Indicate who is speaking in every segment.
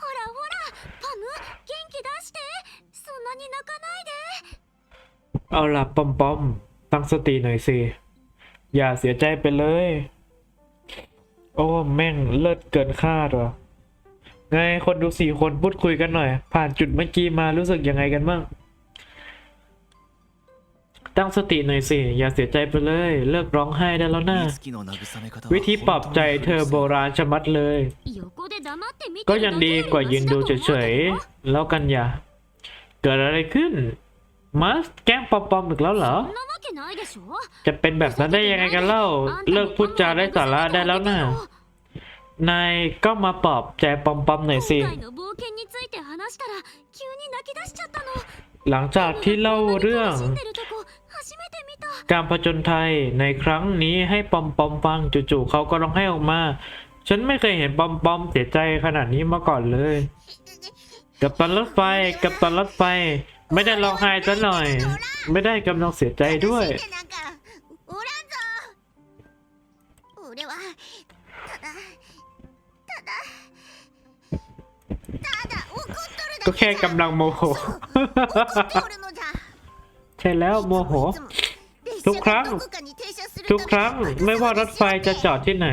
Speaker 1: ほらほらパム元気出してそんなに泣かないで
Speaker 2: เอาล่ะปอมปอมตั้งสติหน่อยสิ อย่าเสียใจไปเลย โอ้ แม่งเลิศเกินคาดว่ะ ไงคนดูสี่คนพูดคุยกันหน่อย ผ่านจุดเมื่อกี้มารู้สึกยังไงกันบ้าง ตั้งสติหน่อยสิ อย่าเสียใจไปเลย เลิกร้องไห้ได้แล้วนะวิธีปรับใจเธอโบราณชะมัดเลย ก็ยังดีกว่ายืนดูเฉยๆ แล้วกันอย่า เกิดอะไรขึ้น มัสแกล้งปอมๆอีกแล้วเหรอ จะเป็นแบบนั้นได้ยังไงกันเล่า เลิกพูดจาได้สาระได้แล้วนะนายก็มาปลอบใจปอมๆหน่อยสิหลังจากที่เล่าเรื่อง การผจญภัยในครั้งนี้ให้ปอมปอมฟังจู่ๆเขาก็ร้องไห้ออกมา ฉันไม่เคยเห็นปอมปอมเสียใจขนาดนี้มาก่อนเลย กับตอนรถไฟกับตอนรถไฟ ไม่ได้ร้องไห้ซะหน่อย ไม่ได้กำลังเสียใจด้วยก็แค่กำลังโมโห ใช่แล้วโมโห ทุกครั้ง ทุกครั้งไม่ว่ารถไฟจะจอดที่ไหน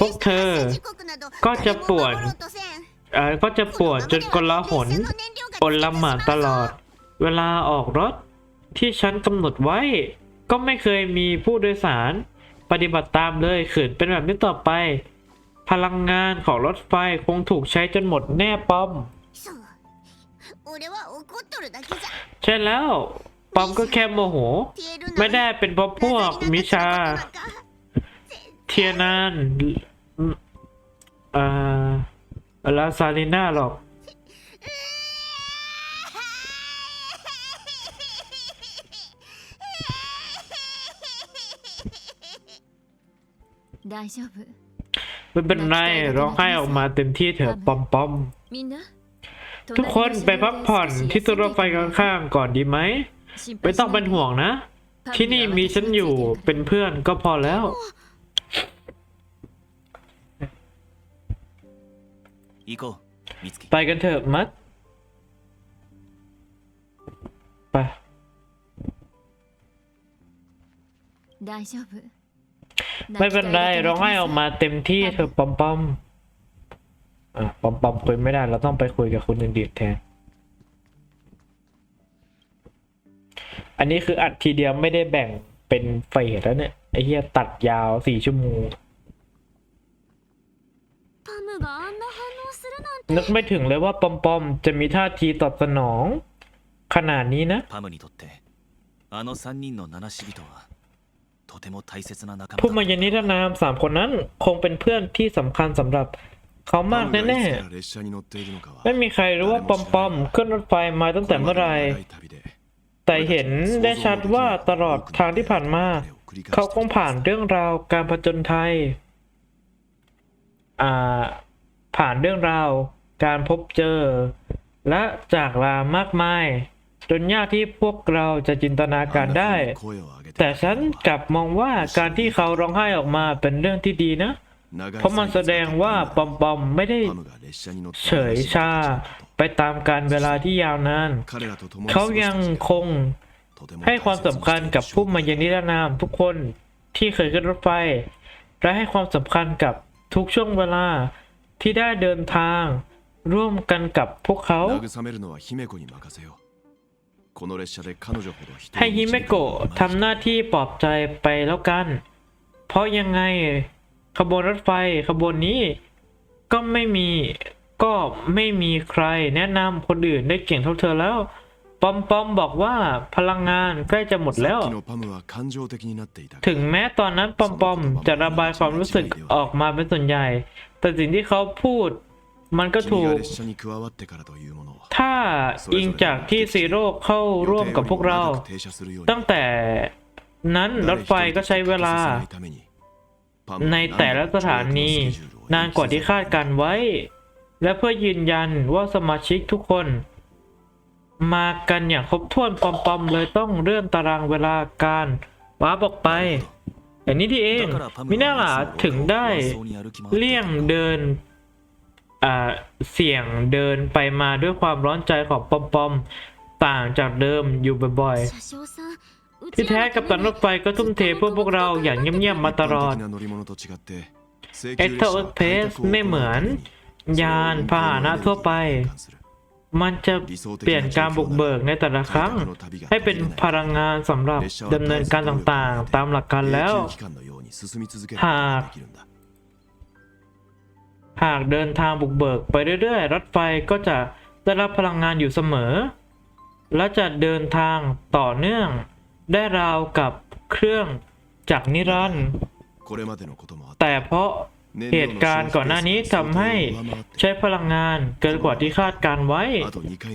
Speaker 2: พวกเธอ ก็จะปวดเออก็จะปวดจนกลาหนอลลำหมานตลอด เวลาออกรถที่ฉันกำหนดไว้ ก็ไม่เคยมีผู้โดยสาร ปฏิบัติตามเลยขืนเป็นแบบนี้ต่อไป พลังงานของรถไฟคงถูกใช้จนหมดแน่ป้อม ใช่แล้ว ปอมก็แค่โมโห ไม่ได้เป็นเพราะพวกมิชา เทียนานอ่าลาซาลิน่าหรอก ไม่เป็นไรร้องไห้ออกมาเต็มที่เถอะปอมปอมทุกคนไปพักผ่อนที่ตัวรถไฟข้างๆก่อนดีไหม ไม่ต้องเป็นห่วงนะ ที่นี่มีฉันอยู่เป็นเพื่อนก็พอแล้ว ไปกันเถอะมัดไปไม่เป็นไรร้องไห้ออกมาเต็มที่เถอะปอมปอมอะปอมปอมคุยไม่ได้เราต้องไปคุยกับคุณเด็นดแทน อันนี้คืออัดทีเดียวไม่ได้แบ่งเป็นเฟสแล้วเนี่ย ไอ้เหี้ยตัดยาวสี่ชั่วโมง นึกไม่ถึงเลยว่าปอมปอมจะมีท่าทีตอบสนอง ขนาดนี้นะ
Speaker 3: พว
Speaker 2: กมายานิรนามสามคนนั้น คงเป็นเพื่อนที่สำคัญสำหรับเขามากแน่ๆ ไม่มีใครรู้ว่าปอมปอมขึ้นรถไฟมาตั้งแต่เมื่อไหร่ แต่เห็นได้ชัดว่าตลอดทางที่ผ่านมา เขาคงผ่านเรื่องราวการผจญไทยผ่านเรื่องราวการพบเจอ และจากลามากมาย จนยากที่พวกเราจะจินตนาการได้ แต่ฉันกลับมองว่าการที่เขาร้องไห้ออกมาเป็นเรื่องที่ดีนะ เพราะมันแสดงว่าปอมปอมไม่ได้เฉยชา ไปตามการเวลาที่ยาวนาน เขายังคงให้ความสำคัญกับผู้มาเยือนนิรนามทุกคนที่เคยขึ้นรถไฟ และให้ความสำคัญกับทุกช่วงเวลาที่ได้เดินทาง ร่วมกันกับพวกเขาให้ฮิเมโกะทำหน้าที่ปลอบใจไปแล้วกัน เพราะยังไงขบวนรถไฟขบวนนี้ก็ไม่มี ก็ไม่มีใครแนะนำคนอื่นได้เก่งเท่าเธอแล้ว ปอมปอมบอกว่าพลังงานใกล้จะหมดแล้ว ถึงแม้ตอนนั้นปอมปอมจะระบายความรู้สึกออกมาเป็นส่วนใหญ่ แต่สิ่งที่เขาพูดมันก็ถูก ถ้าอิงจากที่ซีโร่เข้าร่วมกับพวกเรา ตั้งแต่นั้นรถไฟก็ใช้เวลา ในแต่ละสถานี นานกว่าที่คาดการไว้ และเพื่อยืนยันว่าสมาชิกทุกคน มากันอย่างครบถ้วนปอมๆเลยต้องเลื่อนตารางเวลาการว้าบอกไปอย่นี้ที่เองมิน่าล่ะถึงได้เลี่ยงเดินเสี่ยงเดินไปมาด้วยความร้อนใจของปอมปอมต่างจากเดิมอยู่บ่อยๆ ที่แท้กับตันรถไฟก็ทุ่มเทเพื่อพวกเราอย่างเงียบๆมาตลอดเอ
Speaker 4: ท
Speaker 2: เท
Speaker 4: อร์
Speaker 2: เพสไม่เหมือน ยานพาหนะทั่วไป มันจะเปลี่ยนการบุกเบิกในแต่ละครั้ง ให้เป็นพลังงานสำหรับดำเนินการต่างๆ ตามหลักการแล้ว
Speaker 4: หาก
Speaker 2: หากเดินทางบุกเบิกไปเรื่อยๆ รถไฟก็จะได้รับพลังงานอยู่เสมอ และจะเดินทางต่อเนื่อง ได้ราวกับเครื่องจากนิรันด์แต่เพราะ เหตุการณ์ก่อนหน้านี้ทำให้ใช้พลังงานเกินกว่าที่คาดการไว้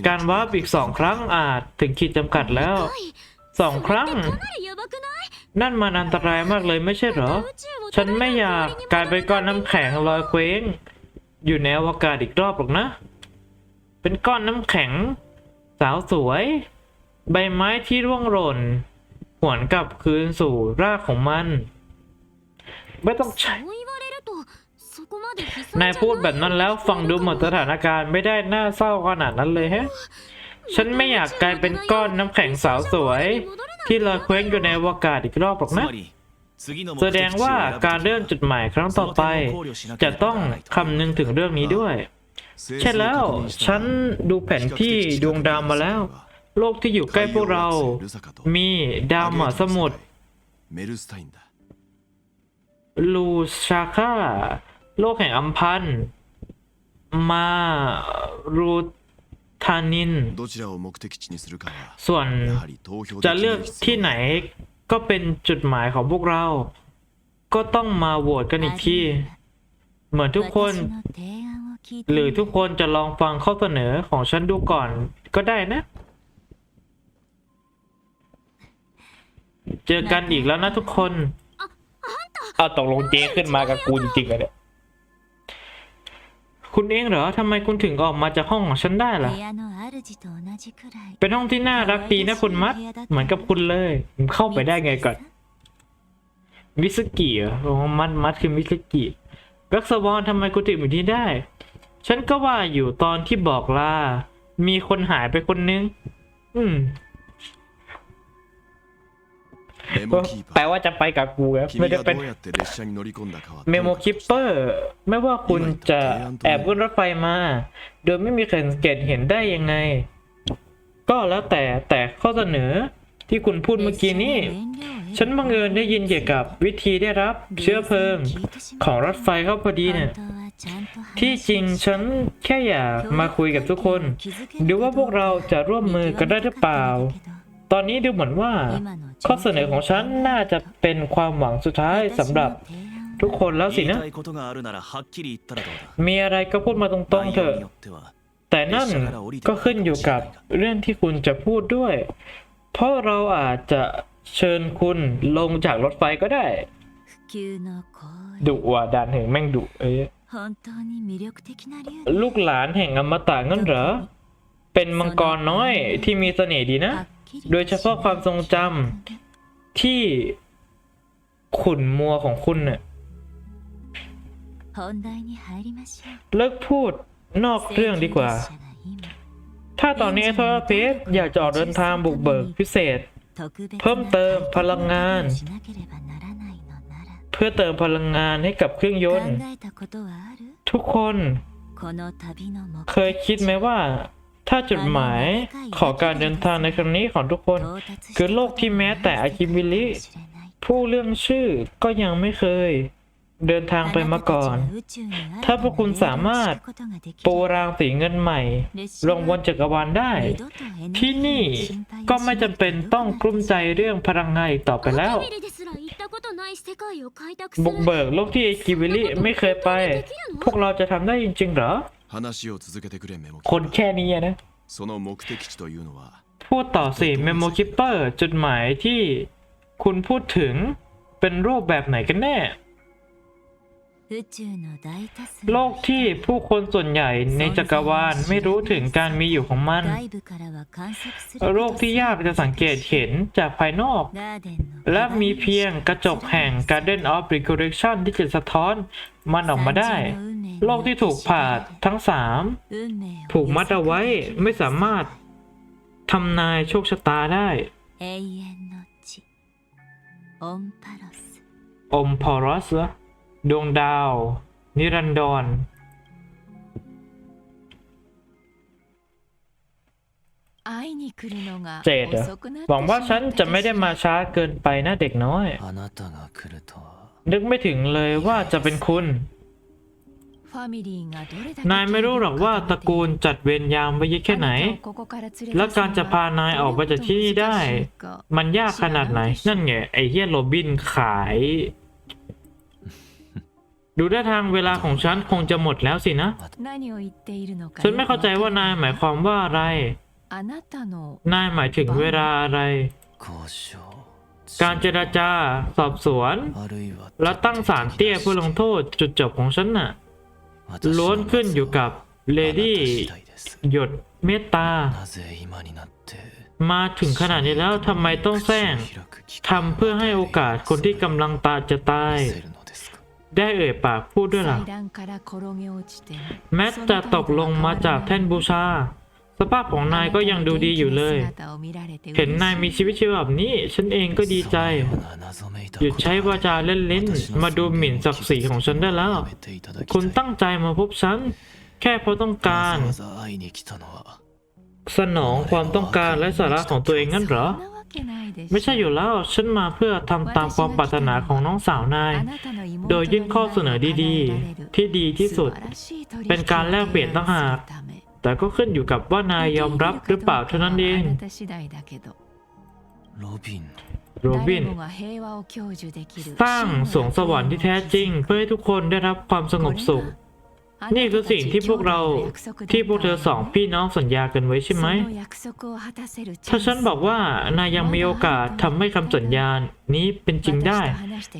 Speaker 2: การวาร์ปอีกสองครั้งอาจถึงขีดจำกัดแล้วสองครั้ง นั่นมันอันตรายมากเลยไม่ใช่หรอ ฉันไม่อยากกลายเป็นก้อนน้ำแข็งลอยเคว้ง อยู่ในอวกาศอีกรอบหรอกนะ เป็นก้อนน้ำแข็ง สาวสวย ใบไม้ที่ร่วงหล่นหวนกลับคืนสู่รากของมัน ไม่ต้องใช้ นายพูดแบบนั้นแล้วฟังดูหมดสถานการณ์ไม่ได้น่าเศร้าขนาดนั้นเลยแฮะ ฉันไม่อยากกลายเป็นก้อนน้ำแข็งสาวสวย ที่ลอยเคว้งอยู่ในอวกาศอีกรอบหรอกนะแสดงว่าการเริ่มจุดหมายครั้งต่อไป จะต้องคำนึงถึงเรื่องนี้ด้วย ใช่แล้ว ฉันดูแผนที่ดวงดาวมาแล้ว โลกที่อยู่ใกล้พวกเรา มีดาวหาสมุทรลูชาคา โลกแห่งอัมพันมารูทานิน ส่วนจะเลือกที่ไหนก็เป็นจุดหมายของพวกเรา ก็ต้องมาโหวตกันอีกที เหมือนทุกคน หรือทุกคนจะลองฟังข้อเสนอของฉันดูก่อนก็ได้นะ เจอกันอีกแล้วนะทุกคน เอาตกลงเจขึ้นมากับกูจริงๆอะเลย คุณเองเหรอทำไมคุณถึงออกมาจากห้องของฉันได้ล่ะ เป็นห้องที่น่ารักดีนะคุณมัด เหมือนกับคุณเลยเข้าไปได้ไงก่อน มิสกิเหรออมัดมัดคือมิสกิกักสวอนทำไมคุณถึงอยู่ที่ได้ ฉันก็ว่าอยู่ตอนที่บอกลามีคนหายไปคนนึง อืม แปลว่าจะไปกับกูครับไม่ได้เป็นเมโมคิปเปอร์ ไม่ว่าคุณจะแอบขึ้นรถไฟมา โดยไม่มีใครสังเกตเห็นได้ยังไง ก็แล้วแต่แต่ข้อเสนอที่คุณพูดเมื่อกี้นี้ ฉันบังเอิญได้ยินเกี่ยวกับวิธีได้รับเชื้อเพลิง ของรถไฟเข้าพอดีเนี่ยที่จริงฉันแค่อยากมาคุยกับทุกคน ดูว่าพวกเราจะร่วมมือกันได้หรือเปล่า ตอนนี้ดูเหมือนว่า ข้อเสนอของฉันน่าจะเป็นความหวังสุดท้ายสำหรับทุกคนแล้วสินะ มีอะไรก็พูดมาตรงๆเถอะ แต่นั่นก็ขึ้นอยู่กับเรื่องที่คุณจะพูดด้วย เพราะเราอาจจะเชิญคุณลงจากรถไฟก็ได้ ดุว่าดานแห่งแม่งดุเอ้ลูกหลานแห่งอมตะงั้นเหรอ เป็นมังกรน้อยที่มีเสน่ห์ดีนะ โดยเฉพาะความทรงจำที่ขุนมัวของคุณ
Speaker 1: เนี่ย
Speaker 2: เลิกพูดนอกเรื่องดีกว่า ถ้าตอนนี้ทอร์เพสอยากจะออกเดินทางบุกเบิกพิเศษ เพิ่มเติมพลังงาน เพื่อเติมพลังงานให้กับเครื่องยนต์ ทุกคน เคยคิดไหมว่า ถ้าจุดหมายของการเดินทางในครั้งนี้ของทุกคน คือโลกที่แม้แต่อาคิมิลิ ผู้เรื่องชื่อก็ยังไม่เคย เดินทางไปมาก่อน ถ้าพวกคุณสามารถปูรางสีเงินใหม่ ลงบนจักรวาลได้ ที่นี่ก็ไม่จำเป็นต้องกลุ้มใจเรื่องพลังงานต่อไปแล้ว บุกเบิกโลกที่อาคิมิลิไม่เคยไป พวกเราจะทำได้จริงๆหรอ
Speaker 4: 話を続けてくれメモキ
Speaker 2: คน
Speaker 4: ーパ
Speaker 2: แค่นี้นะ
Speaker 4: ーその目的地というのは
Speaker 2: พูดต่อสิเมโมคิปเปอร์จุดหมายที่คุณพูดถึงเป็นรูปแบบไหนกันแน่
Speaker 5: 宇宙の大多数
Speaker 2: โลกที่ผู้คนส่วนใหญ่ในจักรวาลไม่รู้ถึงการมีอยู่ของมัน โลกที่ยากจะสังเกตเห็นจากภายนอก และมีเพียงกระจกแห่ง Garden of Resurrection ที่จะสะท้อนมันออกมาได้ โลกที่ถูกผ่าทั้งสามถูกมัดเอาไว้ไม่สามารถทำนายโชคชะตาได้
Speaker 5: อมพ
Speaker 2: อมพารอสเหรอ ดวงดาว นิรันดร เจดเหรอหวังว่าฉันจะไม่ได้มาช้าเกินไปนะเด็กน้อย นึกไม่ถึงเลยว่าจะเป็นคุณ นายไม่รู้หรอกว่าตระกูลจัดเวรยามไว้เยอะแค่ไหน และการจะพานายออกไปจากที่นี่ได้ มันยากขนาดไหน นั่นไงไอ้เฮียโรบินขาย ดูได้ทางเวลาของฉันคงจะหมดแล้วสินะ ฉันไม่เข้าใจว่านายหมายความว่าอะไร นายหมายถึงเวลาอะไร การเจราจา สอบสวน และตั้งศาลเตี้ยเพื่อลงโทษจุดจบของฉันน่ะ ล้วนขึ้นอยู่กับเลดี้หยดเมตตา มาถึงขนาดนี้แล้วทำไมต้องแซงทำเพื่อให้โอกาสคนที่กำลังตาจะตาย ได้เอ่ยปากพูดด้วย
Speaker 5: หรือ
Speaker 2: แม้จะตกลงมาจากแท่นบูชา สภาพของนายก็ยังดูดีอยู่เลย เห็นนายมีชีวิตชีวแบบนี้ ฉันเองก็ดีใจ หยุดใช้วาจาเล่นๆมาดูหมิ่นศักดิ์ศรีของฉันได้แล้ว คุณตั้งใจมาพบฉัน แค่เพราะต้องการ สนองความต้องการและสาระของตัวเองงั้นหรอ ไม่ใช่อยู่แล้ว ฉันมาเพื่อทำตามความปรารถนาของน้องสาวนาย โดยยื่นข้อเสนอดีๆ ที่ดีที่สุด เป็นการแลกเปลี่ยนต่างหากแต่ก็ขึ้นอยู่กับว่านายยอมรับหรือเปล่าเท่านั้นเอง
Speaker 3: โรบิน
Speaker 2: โรบิน สร้างสวงสวรรค์ที่แท้จริง เพื่อให้ทุกคนได้รับความสงบสุข นี่คือสิ่งที่พวกเราที่พวกเธอสองพี่น้องสัญญากันไว้ใช่ไหม ถ้าฉันบอกว่านายยังมีโอกาสทำให้คำสัญญานี้เป็นจริงได้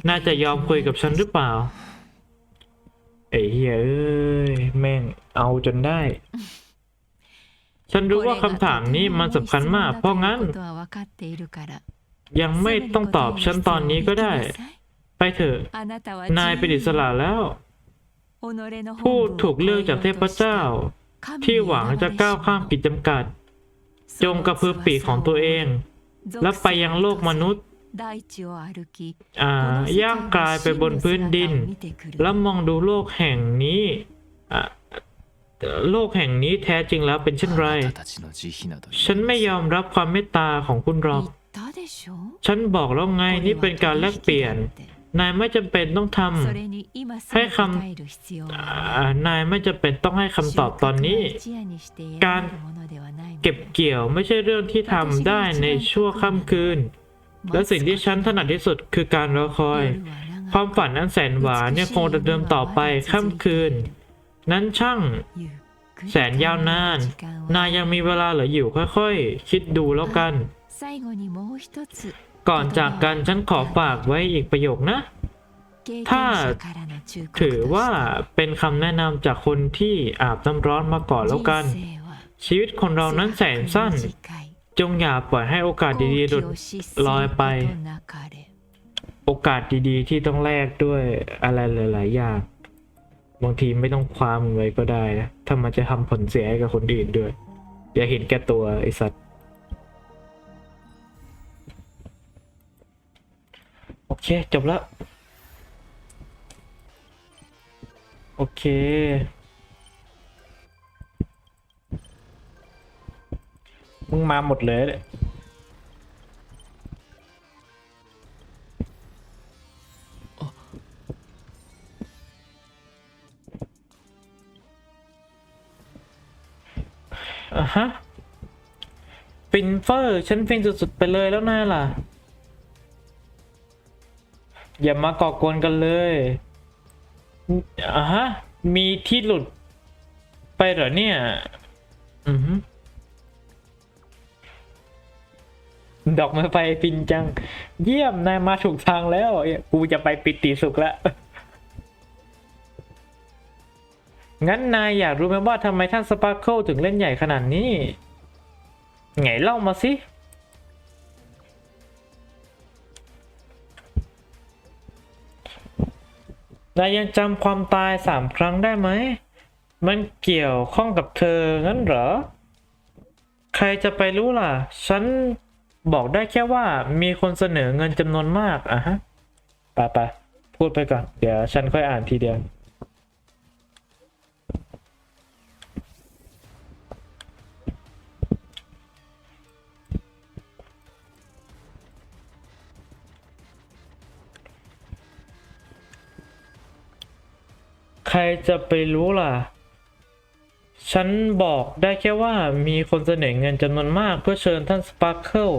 Speaker 2: น่าจะยอมคุยกับฉันหรือเปล่าไอ้เหี้ยเอ้ยแม่งเอาจนได้ ฉันรู้ว่าคำถามนี้มันสำคัญมาก เพราะงั้น ยังไม่ต้องตอบฉันตอนนี้ก็ได้ ไปเถอะ นายเป็นอิสระแล้ว ผู้ถูกเลือกจากเทพเจ้า ที่หวังจะก้าวข้ามกิจจำกัด จงกระพือปีของตัวเอง และไปยังโลกมนุษย์ย่างกลายไปบนพื้นดิน แล้วมองดูโลกแห่งนี้โลกแห่งนี้แท้จริงแล้วเป็นเช่นไร ฉันไม่ยอมรับความเมตตาของคุณหรอก ฉันบอกแล้วไงนี่เป็นการแลกเปลี่ยน นายไม่จำเป็นต้องทำให้คำอ่านายไม่จำเป็นต้องให้คำตอบตอนนี้ การเก็บเกี่ยวไม่ใช่เรื่องที่ทำได้ในชั่วค่ำคืน และสิ่งที่ฉันถนัดที่สุดคือการรอคอย ความฝันอันแสนหวานยังคงดำเนินต่อไปค่ำคืน นั้นช่าง แสนยาวนาน นายยังมีเวลาเหลืออยู่ค่อยๆ คิดดูแล้วกัน ก่อนจากกันฉันขอฝากไว้อีกประโยคนะ ถ้าถือว่าเป็นคำแนะนำจากคนที่อาบน้ำร้อนมาก่อนแล้วกัน ชีวิตคนเรานั้นแสนสั้น จงอย่าปล่อยให้โอกาสดีๆหลุดลอยไป โอกาสดีๆที่ต้องแลกด้วยอะไรหลาย ๆ อย่าง บางทีไม่ต้องความนไว้ก็ได้นะถ้ามันจะทำผลเสียให้กับคนอื่นด้วย อย่าเห็นแก่ตัวไอสัตว์ เค จบแล้ว โอเค มึงมาหมดเลยเนี่ยอะฮะ ฟินเฟอร์ ฉันฟินสุด ๆ ไปเลยแล้วนะล่ะ อย่ามาก่อกวนกันเลยอะฮะ มีที่หลุดไปเหรอเนี่ย อือฮึดอกไม้ไฟฟินจัง เยี่ยมนายมาถูกทางแล้ว กูจะไปปิติสุขแล้วงั้นนายอยากรู้ไหมว่าทำไมท่านสปาร์เคิลถึงเล่นใหญ่ขนาดนี้ ไงเล่ามาสิ นายยังจำความตายสามครั้งได้ไหม มันเกี่ยวข้องกับเธองั้นเหรอ ใครจะไปรู้ล่ะ ฉันบอกได้แค่ว่ามีคนเสนอเงินจำนวนมากอะฮะไปไปพูดไปก่อน เดี๋ยวฉันค่อยอ่านทีเดียว ใครจะไปรู้ล่ะ ฉันบอกได้แค่ว่ามีคนเสนอเงินจำนวนมากเพื่อเชิญท่านสปาร์เคิล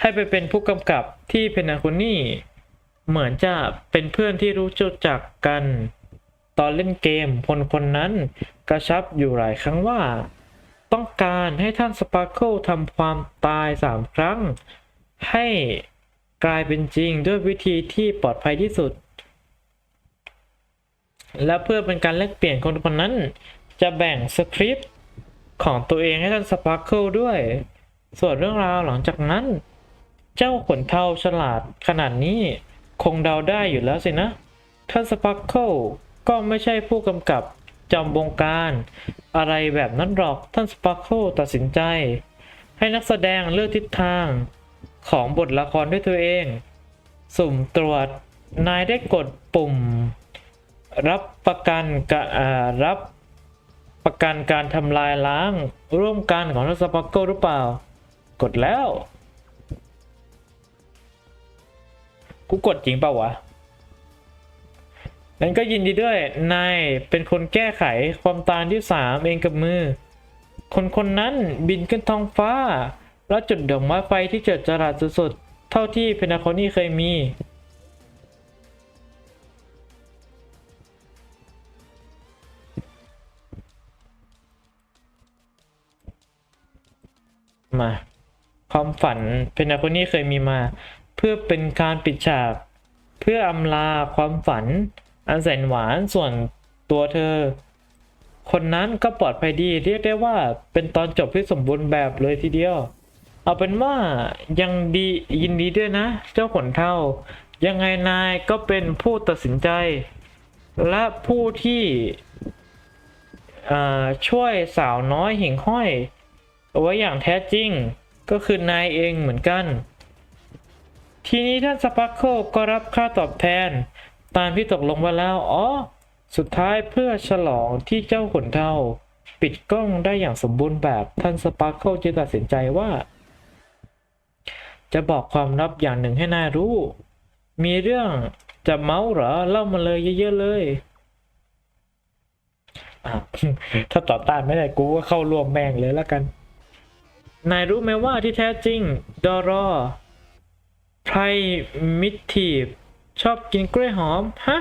Speaker 2: ให้ไปเป็นผู้กำกับที่เพนาคุนี่ เหมือนจะเป็นเพื่อนที่รู้จักกัน ตอนเล่นเกมคนคนนั้นกระชับอยู่หลายครั้งว่า ต้องการให้ท่านสปาร์เคิลทำความตายสามครั้ง ให้กลายเป็นจริงด้วยวิธีที่ปลอดภัยที่สุด และเพื่อเป็นการแลกเปลี่ยนคนคนนั้น จะแบ่งสคริปต์ของตัวเองให้ท่านสปาร์เคิลด้วย ส่วนเรื่องราวหลังจากนั้น เจ้าขนเทาฉลาดขนาดนี้คงเดาได้อยู่แล้วสินะ ท่านสปาร์เคิลก็ไม่ใช่ผู้กำกับจอมบงการ อะไรแบบนั้นหรอกท่านสปาร์เคิลตัดสินใจ ให้นักแสดงเลือกทิศทางของบทละครด้วยตัวเอง สุ่มตรวจนายได้กดปุ่ม รับประกันการับประกันการทำลายล้าง ร่วมกันของทัสปักโกหรือเปล่า กดแล้ว กูกดจริงเปล่าวะนั้นก็ยินดีด้วย นายเป็นคนแก้ไขความตายที่สามเองกับมือ คนคนนั้นบินขึ้นท้องฟ้า แล้วจุดดอกไม้ไฟที่เจิดจรัสสุดๆเท่าที่เพนาโคนี่เคยมี มา ความฝันเพนาโคนี่เคยมีมา เพื่อเป็นการปิดฉาก เพื่ออำลาความฝัน อันแสนหวานส่วนตัวเธอ คนนั้นก็ปลอดภัยดีเรียกได้ว่าเป็นตอนจบที่สมบูรณ์แบบเลยทีเดียว เอาเป็นว่ายังดียินดีด้วยนะ เจ้าขนเท่า ยังไงนายก็เป็นผู้ตัดสินใจ และผู้ที่ช่วยสาวน้อยหิ่งห้อย เอาไว้อย่างแท้จริงก็คือนายเองเหมือนกัน ทีนี้ท่านสปาร์เคิลก็รับค่าตอบแทน ตามที่ตกลงไว้แล้ว อ๋อ สุดท้ายเพื่อฉลองที่เจ้าขนเทาปิดกล้องได้อย่างสมบูรณ์แบบท่านสปาร์เคิลจึงตัดสินใจว่า จะบอกความลับอย่างหนึ่งให้นายรู้ มีเรื่องจะเมาส์เหรอ เล่ามาเลยเยอะๆเลยถ้าต่อต้านไม่ได้กูก็เข้าร่วมแม่งเลยแล้วกัน นายรู้ไหมว่าที่แท้จริง ดอรอไพรมิทีฟชอบกินกล้วยหอม ฮะ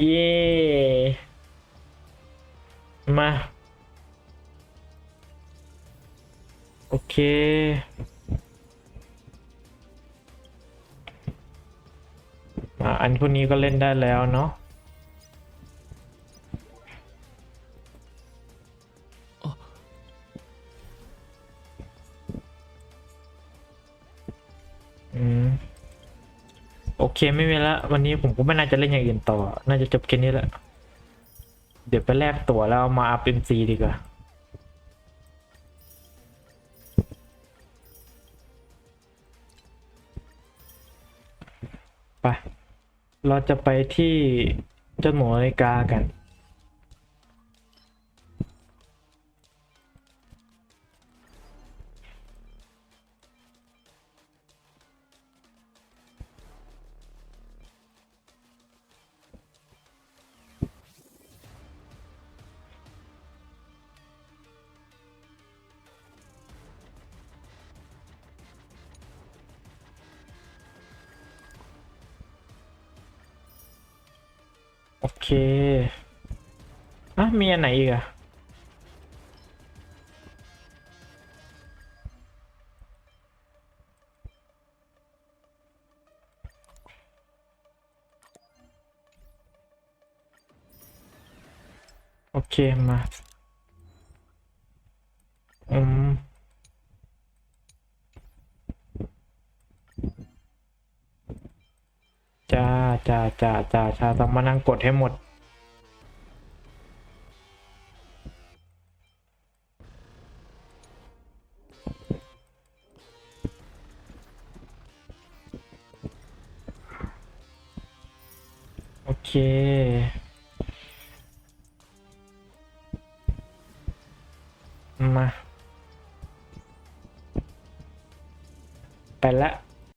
Speaker 2: เย่ มา โอเค อะอันพวกนี้ก็เล่นได้แล้วเนาะอืม โอเคไม่มีละวันนี้ผมก็ไม่น่าจะเล่นอย่างอื่นต่อ น่าจะจบแค่นี้แหละ เดี๋ยวไปแลกตั๋วแล้วเอามาอัพเป็นซีดีกว่า ไป เราจะไปที่เจ้าหมูนาฬิกากัน โอเคอะมีอันไหนอีกอะโอเคมา จ่าจ่าจ้าชาต้องมานั่งกดให้หมด